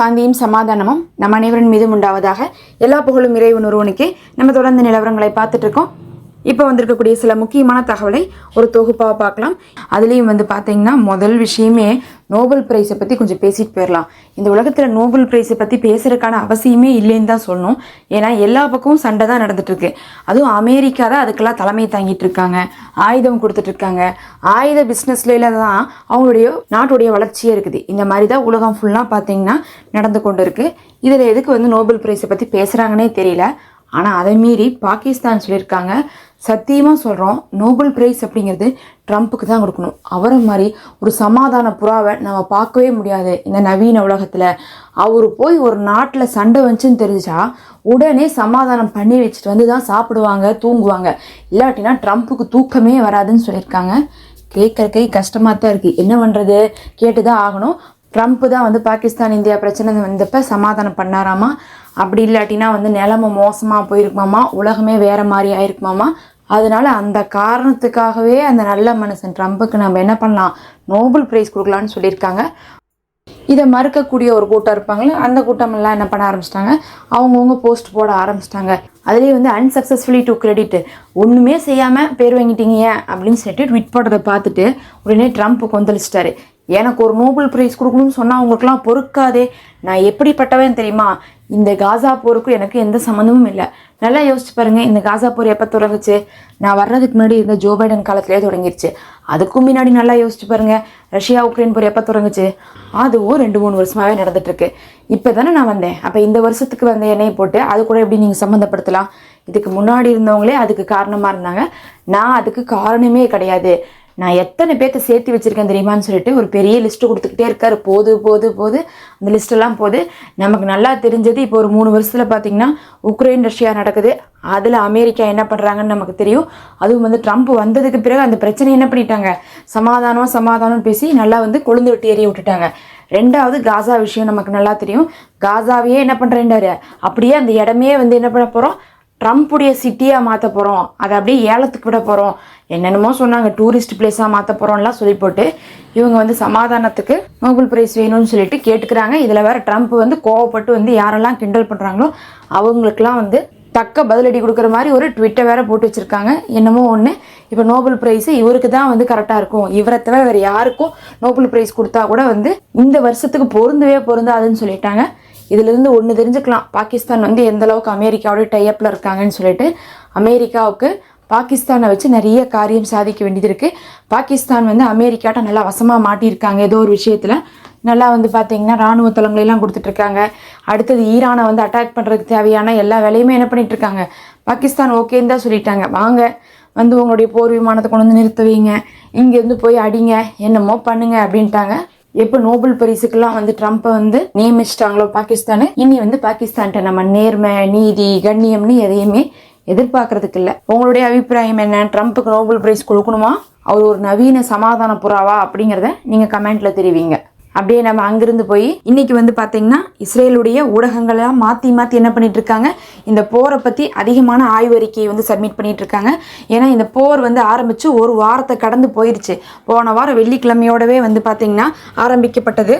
சாந்தியும் சமாதானமும் நம் அனைவரின் மீதும் உண்டாவதாக எல்லா புகழும் இறைவன் ஒருவனுக்கே. நம்ம தொடர்ந்து நிலவரங்களை பார்த்துட்டு இருக்கோம். இப்போ வந்திருக்கக்கூடிய சில முக்கியமான தகவலை ஒரு தொகுப்பாக பார்க்கலாம். அதுலேயும் வந்து பார்த்தீங்கன்னா முதல் விஷயமே நோபல் பிரைஸை பற்றி கொஞ்சம் பேசிட்டு போயிடலாம் இந்த உலகத்தில் நோபல் பிரைஸை பற்றி பேசுறதுக்கான அவசியமே இல்லைன்னு தான் சொல்லணும். ஏன்னா எல்லா பக்கமும் சண்டை தான் நடந்துட்டு இருக்கு அதுவும் அமெரிக்கா தான் அதுக்கெல்லாம் தலைமை தாங்கிட்டு இருக்காங்க. ஆயுதம் கொடுத்துட்டு இருக்காங்க. ஆயுத பிஸ்னஸ்ல தான் அவங்களுடைய நாட்டுடைய வளர்ச்சியே இருக்குது. இந்த மாதிரி தான் உலகம் ஃபுல்லாக பார்த்தீங்கன்னா நடந்து கொண்டு இருக்கு இதில் எதுக்கு வந்து நோபல் பிரைஸை பற்றி பேசுகிறாங்கன்னே தெரியல. ஆனால் அதை மீறி பாகிஸ்தான் சொல்லியிருக்காங்க. சத்தியமாக சொல்கிறோம் நோபல் பிரைஸ் அப்படிங்கிறது ட்ரம்ப்புக்கு தான் கொடுக்கணும். அவரை மாதிரி ஒரு சமாதான புறாவை நம்ம பார்க்கவே முடியாது இந்த நவீன உலகத்தில். அவர் போய் ஒரு நாட்டில் சண்டை வந்துச்சுன்னு தெரிஞ்சா உடனே சமாதானம் பண்ணி வச்சுட்டு வந்து தான் சாப்பிடுவாங்க தூங்குவாங்க. இல்லாட்டினா ட்ரம்ப்புக்கு தூக்கமே வராதுன்னு சொல்லியிருக்காங்க. கேட்கறக்கே கஷ்டமாக தான் இருக்குது என்ன பண்ணுறது கேட்டு தான் ஆகணும். ட்ரம்ப் தான் வந்து பாகிஸ்தான் இந்தியா பிரச்சனை வந்தப்போ சமாதானம் பண்ணாராமா? அப்படி இல்லாட்டினா வந்து நிலம மோசமாக போயிருக்குமாமா? உலகமே வேறு மாதிரி ஆயிருக்குமாமா? அதனால அந்த காரணத்துக்காகவே அந்த நல்ல மனுஷன் ட்ரம்ப்புக்கு நம்ம என்ன பண்ணலாம்? நோபல் பிரைஸ் கொடுக்கலான்னு சொல்லியிருக்காங்க. இதை மறுக்கக்கூடிய ஒரு கூட்டம் இருப்பாங்களே அந்த கூட்டமெல்லாம் என்ன பண்ண ஆரம்பிச்சிட்டாங்க? அவங்கவுங்க போஸ்ட் போட ஆரம்பிச்சிட்டாங்க. அதுலேயே வந்து அன்சக்ஸஸ்ஃபுல்லி டு கிரெடிட் ஒன்றுமே செய்யாமல் பேர் வாங்கிட்டீங்க அப்படின்னு சொல்லிட்டு ட்விட் போடுறதை பார்த்துட்டு உடனே ட்ரம்ப் கொந்தளிச்சிட்டாரு. எனக்கு ஒரு நோபல் பிரைஸ் கொடுக்கணும்னு சொன்னால் அவங்களுக்குலாம் பொறுக்காதே. நான் எப்படிப்பட்டவன் தெரியுமா? இந்த காசா போருக்கும் எனக்கு எந்த சம்மந்தமும் இல்லை. நல்லா யோசிச்சு பாருங்க இந்த காசா போர் எப்போ தொடங்குச்சு? நான் வர்றதுக்கு முன்னாடி இருந்த ஜோ பைடன் காலத்திலே தொடங்கிருச்சு. அதுக்கும் முன்னாடி நல்லா யோசிச்சு பாருங்கள் ரஷ்யா உக்ரைன் போர் எப்போ தொடங்குச்சு? அதுவும் ரெண்டு மூணு வருஷமாகவே நடந்துட்டுருக்கு இப்போ தானே நான் வந்தேன். அப்போ இந்த வருஷத்துக்கு வந்த எண்ணெயை போட்டு அது கூட எப்படி நீங்கள் சம்மந்தப்படுத்தலாம்? இதுக்கு முன்னாடி இருந்தவங்களே அதுக்கு காரணமாக இருந்தாங்க. நான் அதுக்கு காரணமே கிடையாது. நான் எத்தனை பேர்த்த சேர்த்து வச்சிருக்கேன் தெரியுமான்னு சொல்லிட்டு ஒரு பெரிய லிஸ்ட்டு கொடுத்துக்கிட்டே இருக்கார். போது போது போது. அந்த லிஸ்ட்டெல்லாம் போது. நமக்கு நல்லா தெரிஞ்சது இப்போ ஒரு மூணு வருஷத்தில் பார்த்தீங்கன்னா உக்ரைன் ரஷ்யா நடக்குது. அதில் அமெரிக்கா என்ன பண்ணுறாங்கன்னு நமக்கு தெரியும். அதுவும் வந்து ட்ரம்ப் வந்ததுக்கு பிறகு அந்த பிரச்சனை என்ன பண்ணிட்டாங்க? சமாதானம் சமாதானம் பேசி நல்லா வந்து கொழுந்து விட்டு எறிய விட்டுட்டாங்க. ரெண்டாவது காசா விஷயம் நமக்கு நல்லா தெரியும். காசாவையே என்ன பண்ணுறேன்டாரு அப்படியே அந்த இடமே வந்து என்ன பண்ண போகிறோம் ட்ரம்ப்புடைய சிட்டியாக மாற்ற போகிறோம் அதை அப்படியே ஏலத்துக்கு விட போகிறோம் என்னென்னமோ சொன்னாங்க. டூரிஸ்ட் பிளேஸாக மாற்ற போகிறோம்லாம் சொல்லி போட்டு இவங்க வந்து சமாதானத்துக்கு நோபல் பிரைஸ் வேணும்னு சொல்லிட்டு கேட்டுக்கிறாங்க. இதில் வேறு ட்ரம்ப் வந்து கோவப்பட்டு வந்து யாரெல்லாம் கிண்டல் பண்ணுறாங்களோ அவங்களுக்கெல்லாம் வந்து தக்க பதிலடி கொடுக்குற மாதிரி ஒரு ட்விட்டை வேற போட்டு வச்சுருக்காங்க. என்னமோ ஒன்று இப்போ நோபல் பிரைஸ் இவருக்கு தான் வந்து கரெக்டாக இருக்கும். இவரை தவிர வேறு யாருக்கும் நோபல் பிரைஸ் கொடுத்தா கூட வந்து இந்த வருஷத்துக்கு பொருந்தவே பொருந்தாதுன்னு சொல்லிட்டாங்க. இதிலிருந்து ஒன்று தெரிஞ்சுக்கலாம். பாகிஸ்தான் வந்து எந்த அளவுக்கு அமெரிக்காவோட டைப்பில் இருக்காங்கன்னு சொல்லிட்டு அமெரிக்காவுக்கு பாகிஸ்தானை வச்சு நிறைய காரியம் சாதிக்க வேண்டியது இருக்குது பாகிஸ்தான் வந்து அமெரிக்காட்ட நல்லா வசமாக மாட்டியிருக்காங்க ஏதோ ஒரு விஷயத்தில். நல்லா வந்து பார்த்தீங்கன்னா ராணுவ தளங்களெல்லாம் கொடுத்துட்ருக்காங்க. அடுத்தது ஈரானை வந்து அட்டாக் பண்ணுறதுக்கு தேவையான எல்லா வேலையுமே என்ன பண்ணிட்டு இருக்காங்க பாகிஸ்தான் ஓகேன்னு தான் சொல்லிட்டாங்க. வாங்க வந்து உங்களுடைய போர் விமானத்தை கொண்டு வந்து நிறுத்துவீங்க இங்கேருந்து போய் அடிங்க. என்னமோ பண்ணுங்க அப்படின்ட்டாங்க. எப்போ நோபல் பரிசுக்கெல்லாம் வந்து ட்ரம்ப்பை வந்து நியமிச்சிட்டாங்களோ பாகிஸ்தானு இனி வந்து பாகிஸ்தான்கிட்ட நம்ம நேர்மை நீதி கண்ணியம்னு எதையுமே எதிர்பார்க்கறதுக்கு இல்லை. உங்களுடைய அபிப்பிராயம் என்ன? ட்ரம்ப்புக்கு நோபல் பிரைஸ் கொடுக்கணுமா? அவர் ஒரு நவீன சமாதான புறாவா? அப்படிங்கிறத நீங்கள் கமெண்ட்டில் தெரிவிங்க. அப்படியே நம்ம அங்கிருந்து போய் இன்னைக்கு வந்து பார்த்தீங்கன்னா இஸ்ரேலுடைய ஊடகங்கள்லாம் மாற்றி மாற்றி என்ன பண்ணிட்டு இருக்காங்க? இந்த போரை பற்றி அதிகமான ஆய்வறிக்கையை வந்து சப்மிட் பண்ணிட்டு இருக்காங்க. ஏன்னா இந்த போர் வந்து ஆரம்பித்து ஒரு வாரத்தை கடந்து போயிடுச்சு போன வாரம் வெள்ளிக்கிழமையோடவே வந்து பார்த்தீங்கன்னா ஆரம்பிக்கப்பட்டது.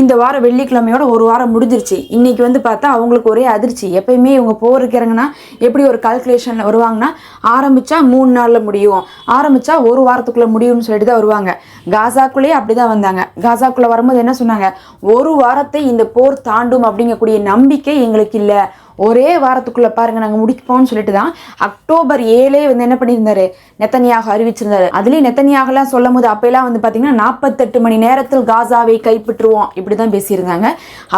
இந்த வாரம் வெள்ளிக்கிழமையோட ஒரு வாரம் முடிஞ்சிருச்சு. இன்றைக்கி வந்து பார்த்தா அவங்களுக்கு ஒரே அதிர்ச்சி. எப்பயுமே இவங்க போருக்கு இறங்குனா எப்படி ஒரு கால்குலேஷனில் வருவாங்கன்னா ஆரம்பித்தா மூணு நாளில் முடியும். ஆரம்பிச்சா ஒரு வாரத்துக்குள்ளே முடியும்னு சொல்லிட்டு தான் வருவாங்க. காசாக்குள்ளேயே அப்படிதான் வந்தாங்க. காசாக்குள்ளே வரும்போது என்ன சொன்னாங்க? ஒரு வாரத்தை இந்த போர் தாண்டும் அப்படிங்கக்கூடிய நம்பிக்கை எங்களுக்கு இல்லை. ஒரே வாரத்துக்குள்ளே பாருங்க நாங்கள் முடிப்போம்னு சொல்லிட்டு தான் அக்டோபர் ஏழே வந்து என்ன பண்ணியிருந்தாரு? நெத்தனியாக அறிவிச்சிருந்தாரு. அதுலேயும் நெத்தனியாகலாம் சொல்லும் போது அப்போலாம் வந்து பார்த்தீங்கன்னா நாற்பத்தெட்டு மணி நேரத்தில் காசாவை கைப்பற்றுவோம். இப்படி தான் பேசியிருந்தாங்க.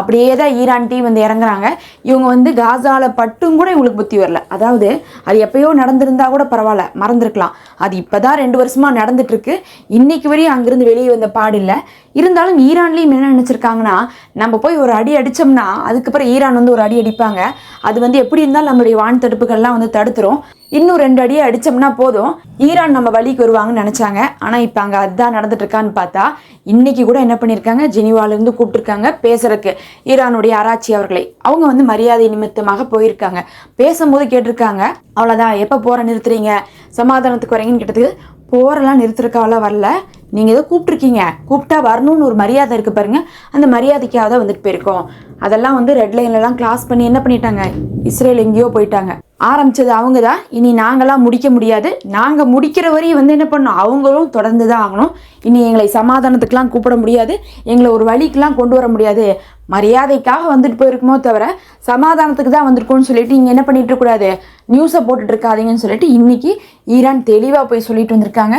அப்படியே தான் ஈரான் டீம் வந்து இறங்குறாங்க. இவங்க வந்து காசாவில் பட்டும் கூட இவங்களுக்கு புத்தி வரல. அதாவது அது எப்பயோ நடந்திருந்தா கூட பரவாயில்ல மறந்துருக்கலாம். அது இப்போ தான் ரெண்டு வருஷமாக நடந்துட்டுருக்கு இன்றைக்கு வரையும் அங்கேருந்து வெளியே வந்த பாடில்லை இருந்தாலும் ஈரான்லேயும் என்ன நினச்சிருக்காங்கன்னா நம்ம போய் ஒரு அடி அடித்தோம்னா அதுக்கப்புறம் ஈரான் வந்து ஒரு அடி அடிப்பாங்க. அது வந்து எப்படி இருந்தாலும் நம்மளுடைய வான் தடுப்புகள்லாம் வந்து தடுத்துரும். இன்னும் ரெண்டு அடியை அடித்தோம்னா போதும். ஈரான் நம்ம வழிக்கு வருவாங்கன்னு நினச்சாங்க. ஆனால் இப்போ அங்கே அதுதான் நடந்துட்டுருக்கான்னு பார்த்தா இன்றைக்கி கூட என்ன பண்ணியிருக்காங்க ஜெனிவாலேருந்து கூப்பிட்டுருக்காங்க பேசுகிறக்கு ஈரானுடைய ஆராய்ச்சி அவர்களை. அவங்க வந்து மரியாதை நிமித்தமாக போயிருக்காங்க. பேசும்போது கேட்டிருக்காங்க. அவ்வளோதான் எப்போ போகிற நிறுத்துறீங்க? சமாதானத்துக்கு வரீங்கன்னு கேட்டதுக்கு போரெல்லாம் நிறுத்துறக்காவெல்லாம் வரல. நீங்கள் ஏதோ கூப்பிட்ருக்கீங்க கூப்பிட்டா வரணும்னு ஒரு மரியாதை இருக்குது பாருங்கள் அந்த மரியாதைக்காக தான் வந்துட்டு போயிருக்கோம். அதெல்லாம் வந்து ரெட் லைன்லலாம் கிளாஸ் பண்ணி என்ன பண்ணிட்டாங்க? இஸ்ரேல் எங்கேயோ போயிட்டாங்க. ஆரம்பிச்சது அவங்க தான். இனி நாங்களாம் முடிக்க முடியாது. நாங்கள் முடிக்கிற வரையும் வந்து என்ன பண்ணோம் அவங்களும் தொடர்ந்து தான் ஆகணும். இனி எங்களை சமாதானத்துக்கெலாம் கூப்பிட முடியாது. எங்களை ஒரு வழிக்கெலாம் கொண்டு வர முடியாது. மரியாதைக்காக வந்துட்டு போயிருக்குமோ தவிர சமாதானத்துக்கு தான் வந்திருக்கோம்னு சொல்லிட்டு இங்கே என்ன பண்ணிட்டு இருக்கக்கூடாது நியூஸை போட்டுட்டு இருக்காதீங்கன்னு சொல்லிட்டு இன்னைக்கு ஈரான் தெளிவாக போய் சொல்லிட்டு வந்திருக்காங்க.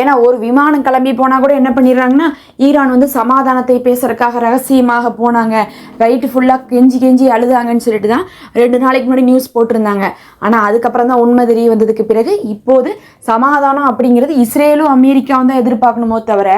ஏன்னா ஒரு விமானம் கிளம்பி போனால் கூட என்ன பண்ணிடுறாங்கன்னா ஈரான் வந்து சமாதானத்தை பேசுறதுக்காக ரகசியமாக போனாங்க. ரைட்டு ஃபுல்லாக கெஞ்சி கெஞ்சி அழுதாங்கன்னு சொல்லிட்டு தான் ரெண்டு நாளைக்கு முன்னாடி நியூஸ் போட்டிருந்தாங்க. ஆனால் அதுக்கப்புறம் தான் உண்மை தெரிய வந்ததுக்கு பிறகு இப்போது சமாதானம் அப்படிங்கிறது இஸ்ரேலும் அமெரிக்காவும் தான் எதிர்பார்க்கணுமோ தவிர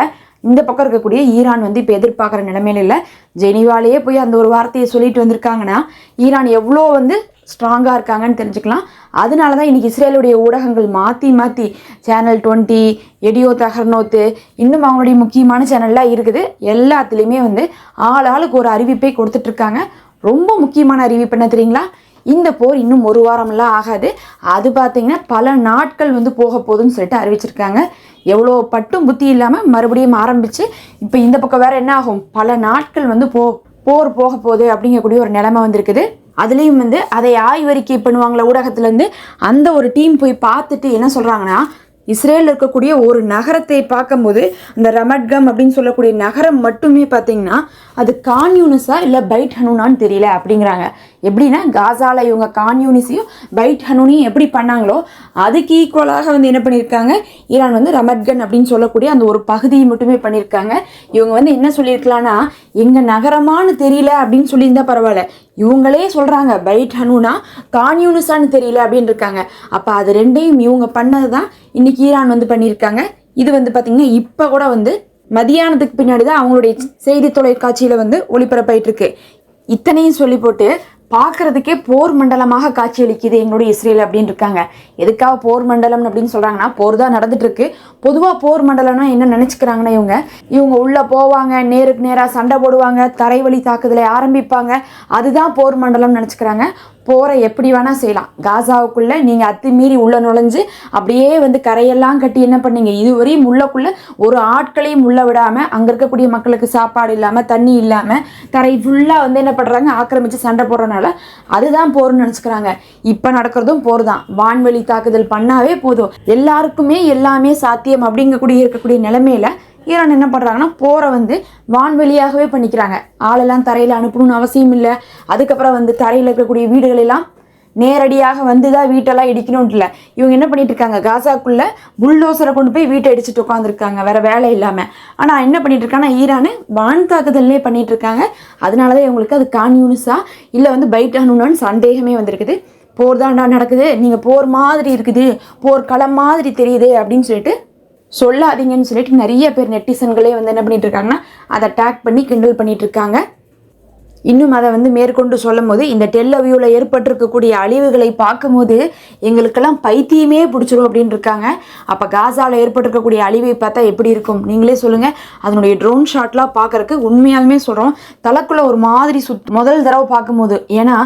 இந்த பக்கம் இருக்கக்கூடிய ஈரான் வந்து இப்போ எதிர்பார்க்குற நிலைமையில இல்லை. ஜெனிவாலேயே போய் அந்த ஒரு வார்த்தையை சொல்லிட்டு வந்திருக்காங்கன்னா ஈரான் எவ்வளோ வந்து ஸ்ட்ராங்காக இருக்காங்கன்னு தெரிஞ்சுக்கலாம். அதனால தான் இன்றைக்கி இஸ்ரேலுடைய ஊடகங்கள் மாற்றி மாற்றி சேனல் டுவெண்ட்டி எடியோ தகர்னோத்து இன்னும் அவங்களுடைய முக்கியமான சேனல்லாம் இருக்குது. எல்லாத்துலேயுமே வந்து ஆள் ஆளுக்கு ஒரு அறிவிப்பை கொடுத்துட்ருக்காங்க. ரொம்ப முக்கியமான அறிவிப்பு என்ன தெரியுங்களா? இந்த போர் இன்னும் ஒரு வாரம்லாம் ஆகாது. அது பார்த்தீங்கன்னா பல நாட்கள் வந்து போக போகுதுன்னு சொல்லிட்டு அறிவிச்சிருக்காங்க. எவ்வளோ பட்டும் புத்தி இல்லாமல் மறுபடியும் ஆரம்பித்து இப்போ இந்த பக்கம் வேறு என்ன ஆகும்? பல நாட்கள் வந்து போ போர் போக போகுது அப்படிங்கக்கூடிய ஒரு நிலைமை வந்திருக்குது. அதுலேயும் வந்து அதை ஆய்வறிக்கை பண்ணுவாங்களா ஊடகத்துலேருந்து அந்த ஒரு டீம் போய் பார்த்துட்டு என்ன சொல்கிறாங்கன்னா இஸ்ரேலில் இருக்கக்கூடிய ஒரு நகரத்தை பார்க்கும்போது அந்த ரமட்கம் அப்படின்னு சொல்லக்கூடிய நகரம் மட்டுமே பார்த்தீங்கன்னா அது கான்யூனஸா இல்லை பைட் ஹனுனான்னு தெரியல அப்படிங்கிறாங்க. எப்படின்னா காசால இவங்க கான்யூனிஸையும் பைட் ஹனூனியும் எப்படி பண்ணாங்களோ அதுக்கு ஈக்குவலாக வந்து என்ன பண்ணியிருக்காங்க? ஈரான் வந்து ரமட்கன் அப்படின்னு சொல்லக்கூடிய அந்த ஒரு பகுதியை மட்டுமே பண்ணியிருக்காங்க. இவங்க வந்து என்ன சொல்லியிருக்கலாம்னா எங்கள் நகரமானு தெரியல அப்படின்னு சொல்லியிருந்தா பரவாயில்ல. இவங்களே சொல்கிறாங்க பைட் ஹனூனா கான்யூனிஸான்னு தெரியல அப்படின்னு இருக்காங்க அப்போ அது ரெண்டையும் இவங்க பண்ணது தான் இன்றைக்கி ஈரான் வந்து பண்ணியிருக்காங்க. இது வந்து பார்த்திங்கன்னா இப்போ கூட வந்து மதியானத்துக்கு பின்னாடி தான் அவங்களுடைய செய்தி தொலைக்காட்சியில் வந்து ஒளிபரப்பாயிட்டு இருக்கு இத்தனையும் சொல்லி போட்டு பார்க்குறதுக்கே போர் மண்டலமாக காட்சியளிக்குது எங்களுடைய இஸ்ரேல் அப்படின்னு இருக்காங்க. எதுக்காக போர் மண்டலம் அப்படின்னு சொல்கிறாங்கன்னா போர் தான் நடந்துட்டு இருக்கு பொதுவாக போர் மண்டலம்னா என்ன நினச்சிக்கிறாங்கன்னா இவங்க இவங்க உள்ளே போவாங்க நேருக்கு நேராக சண்டை போடுவாங்க தரைவழி தாக்குதலை ஆரம்பிப்பாங்க. அதுதான் போர் மண்டலம் நினச்சிக்கிறாங்க. போரை எப்படி வேணால் செய்யலாம். காசாவுக்குள்ளே நீங்கள் அத்துமீறி உள்ளே நுழைஞ்சு அப்படியே வந்து கரையெல்லாம் கட்டி என்ன பண்ணீங்க? இதுவரையும் உள்ளக்குள்ளே ஒரு ஆட்களையும் உள்ள விடாமல் அங்கே இருக்கக்கூடிய மக்களுக்கு சாப்பாடு இல்லாமல் தண்ணி இல்லாமல் தரை ஃபுல்லாக வந்து என்ன பண்ணுறாங்க ஆக்கிரமித்து சண்டை போடுறதுனால அதுதான் போர்னு நினச்சிக்கிறாங்க. இப்போ நடக்கிறதும் போர் தான் வான்வெளி தாக்குதல் பண்ணாவே போதும். எல்லாருக்குமே எல்லாமே சாத்தியம் அப்படிங்கக்கூடிய இருக்கக்கூடிய நிலைமையில ஈரான் என்ன பண்ணுறாங்கன்னா போரை வந்து வான்வெளியாகவே பண்ணிக்கிறாங்க. ஆளெல்லாம் தரையில் அனுப்பணும்னு அவசியம் இல்லை. அதுக்கப்புறம் வந்து தரையில் இருக்கக்கூடிய வீடுகளெல்லாம் நேரடியாக வந்து தான் வீட்டெல்லாம் இடிக்கணும்னு இல்லை. இவங்க என்ன பண்ணிட்டு இருக்காங்க? காசாக்குள்ள புல்டோசரை கொண்டு போய் வீட்டை அடிச்சுட்டு உட்காந்துருக்காங்க வேற வேலை இல்லாமல் ஆனால் என்ன பண்ணிட்டு இருக்காங்கன்னா ஈரானு வான் தாக்குதல்லே பண்ணிட்டு இருக்காங்க. அதனால தான் இவங்களுக்கு அது கான்யூனிஸா இல்லை வந்து பைட் ஆகணும்னு சந்தேகமே வந்திருக்குது. போர் தான்டா நடக்குது. நீங்கள் போர் மாதிரி இருக்குது. போர் களம் மாதிரி தெரியுது அப்படின்னு சொல்லிட்டு சொல்லாதீங்கன்னு சொல்லிட்டு நிறைய பேர் நெட்டிசன்களே வந்து என்ன பண்ணிட்டு இருக்காங்கன்னா அதை டேக் பண்ணி கிண்டல் பண்ணிட்டு இருக்காங்க இன்னும் அதை வந்து மேற்கொண்டு சொல்லும் போது இந்த டெல்லவியூவில் ஏற்பட்டிருக்கக்கூடிய அழிவுகளை பார்க்கும்போது எங்களுக்கெல்லாம் பைத்தியமே பிடிச்சிரும் அப்படின்னு இருக்காங்க அப்போ காசாவில் ஏற்பட்டிருக்கக்கூடிய அழிவை பார்த்தா எப்படி இருக்கும்? நீங்களே சொல்லுங்கள் அதனுடைய ட்ரோன் ஷாட்லாம் பார்க்கறக்கு உண்மையாலுமே சொல்கிறோம் தலைக்குள்ளே ஒரு மாதிரி சுத் முதல் தடவை பார்க்கும்போது ஏன்னா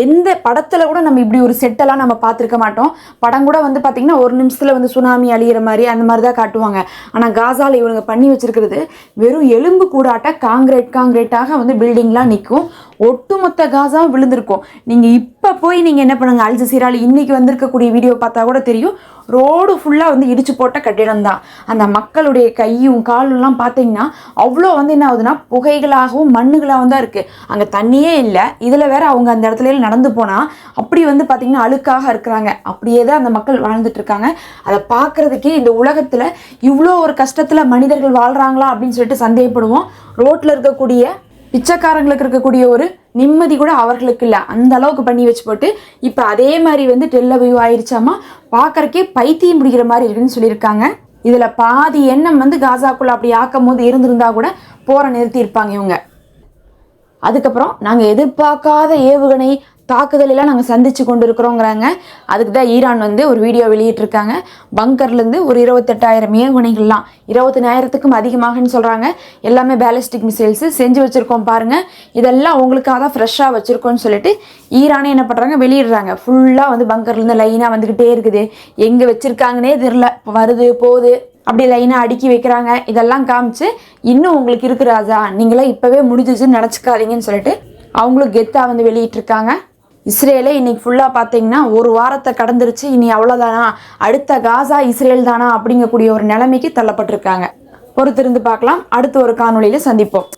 எந்த படத்தில் கூட நம்ம இப்படி ஒரு செட்டெல்லாம் நம்ம பார்த்துருக்க மாட்டோம். படம் கூட வந்து பார்த்திங்கன்னா ஒரு நிமிஷத்தில் வந்து சுனாமி அழியிற மாதிரி அந்த மாதிரி தான் காட்டுவாங்க. ஆனால் காசாவில் இவங்க பண்ணி வச்சிருக்கிறது வெறும் எலும்பு கூடாட்ட காங்கிரீட் காங்கிரீட்டாக வந்து பில்டிங்லாம் நிற்கும் ஒட்டுமொத்த காசாவும் விழுந்திருக்கும். நீங்கள் இப்போ போய் நீங்கள் என்ன பண்ணுங்கள் அல் ஜசீரால இன்றைக்கி வந்திருக்கக்கூடிய வீடியோ பார்த்தா கூட தெரியும். ரோடு ஃபுல்லாக வந்து இடிச்சு போட்ட கட்டிடம் தான். அந்த மக்களுடைய கையும் காலும்லாம் பார்த்தீங்கன்னா அவ்வளோ வந்து என்ன ஆகுதுன்னா புகைகளாகவும் மண்ணுகளாகவும் தான் இருக்குது அங்கே தண்ணியே இல்லை. இதில் வேற அவங்க அந்த இடத்துல நடந்து போனால் அப்படி வந்து பார்த்திங்கன்னா அழுக்காக இருக்கிறாங்க. அப்படியே தான் அந்த மக்கள் வாழ்ந்துட்டு இருக்காங்க. அதை பார்க்குறதுக்கே இந்த உலகத்தில் இவ்வளோ ஒரு கஷ்டத்தில் மனிதர்கள் வாழ்கிறாங்களா அப்படின்னு சொல்லிட்டு சந்தேகப்படுவோம். ரோட்டில் இருக்கக்கூடிய பிச்சைக்காரங்களுக்கு இருக்கக்கூடிய ஒரு நிம்மதி கூட அவர்களுக்கு இல்லை. அந்த அளவுக்கு பண்ணி வச்சு போட்டு இப்போ அதே மாதிரி வந்து டெல்லவியூ ஆயிடுச்சாமா பார்க்கறக்கே பைத்தியம் பிடிக்கிற மாதிரி இருக்குன்னு சொல்லியிருக்காங்க. இதில் பாதி எண்ணம் வந்து காசாக்குள்ள அப்படி ஆக்கும் போது இருந்திருந்தா கூட போரை நிறுத்தியிருப்பாங்க இவங்க. அதுக்கப்புறம் நாங்கள் எதிர்பார்க்காத ஏவுகணை தாக்குதலெல்லாம் நாங்கள் சந்தித்து கொண்டு இருக்கிறோங்கிறாங்க அதுக்கு தான் ஈரான் வந்து ஒரு வீடியோ வெளியிட்டிருக்காங்க. பங்கர்லேருந்து ஒரு இருபத்தெட்டாயிரம் ஏவுகணைகள்லாம் இருபத்தினாயிரத்துக்கும் அதிகமாகன்னு சொல்கிறாங்க எல்லாமே பேலஸ்டிக் மிசைல்ஸு செஞ்சு வச்சுருக்கோம் பாருங்கள் இதெல்லாம் உங்களுக்காக தான் ஃப்ரெஷ்ஷாக வச்சுருக்கோன்னு சொல்லிட்டு ஈரானே என்ன பண்ணுறாங்க வெளியிடுறாங்க. ஃபுல்லாக வந்து பங்கர்லேருந்து லைனாக வந்துக்கிட்டே இருக்குது. எங்கே வச்சுருக்காங்கன்னே தெரில வருது போகுது. அப்படி லைனாக அடுக்கி வைக்கிறாங்க. இதெல்லாம் காமிச்சு இன்னும் உங்களுக்கு இருக்கிறாதா நீங்களாம் இப்போவே முடிஞ்சிச்சுன்னு நினச்சிக்காதீங்கன்னு சொல்லிட்டு அவங்களும் கெத்தாக வந்து வெளியிட்டிருக்காங்க. இஸ்ரேலே இன்னைக்கு ஃபுல்லாக பார்த்தீங்கன்னா ஒரு வாரத்தை கடந்துருச்சு. இனி அவ்வளோதானா அடுத்த காசா இஸ்ரேல் தானா? அப்படிங்கக்கூடிய ஒரு நிலைமைக்கு தள்ளப்பட்டிருக்காங்க. பொறுத்திருந்து பார்க்கலாம். அடுத்த ஒரு காணொலியில் சந்திப்போம்.